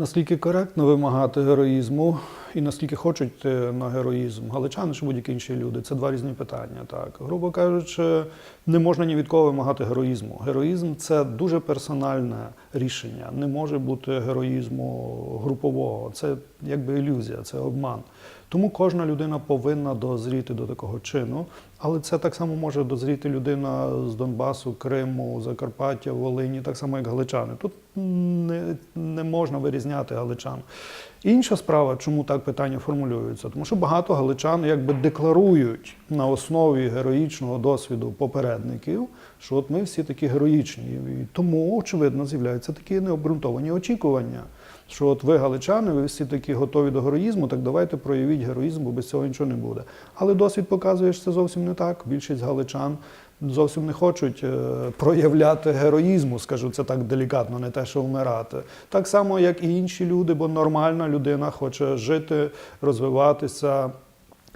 Наскільки коректно вимагати героїзму і наскільки хочуть на героїзм галичани чи будь-які інші люди це два різні питання. Так, грубо кажучи, не можна ні від кого вимагати героїзму. Героїзм це дуже персональне рішення. Не може бути героїзму групового. Це якби ілюзія, це обман. Тому кожна людина повинна дозріти до такого чину, але це так само може дозріти людина з Донбасу, Криму, Закарпаття, Волині, так само як галичани. Тут не, не можна вирізняти галичан. Інша справа, чому так питання формулюються, тому що багато галичан якби декларують на основі героїчного досвіду попередників, що от ми всі такі героїчні. І тому, очевидно, з'являються такі необґрунтовані очікування. Що от ви галичани, ви всі такі готові до героїзму, так давайте проявіть героїзм, бо без цього нічого не буде. Але досвід показує, що це зовсім не так. Більшість галичан зовсім не хочуть е, проявляти героїзму, скажу це так делікатно, не те, що вмирати. Так само, як і інші люди, бо нормальна людина хоче жити, розвиватися.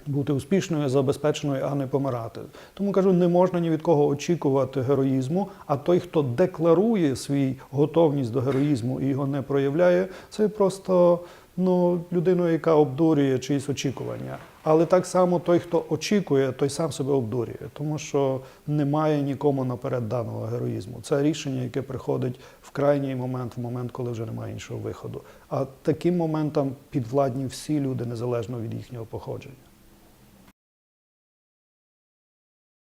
Бути успішною, забезпеченою, а не помирати. Тому кажу, не можна ні від кого очікувати героїзму. А той, хто декларує свій готовність до героїзму і його не проявляє, це просто ну, людину, яка обдурює чиїсь очікування. Але так само той, хто очікує, той сам себе обдурює, тому що немає нікому наперед даного героїзму. Це рішення, яке приходить в крайній момент, в момент, коли вже немає іншого виходу. А таким моментам підвладні всі люди, незалежно від їхнього походження.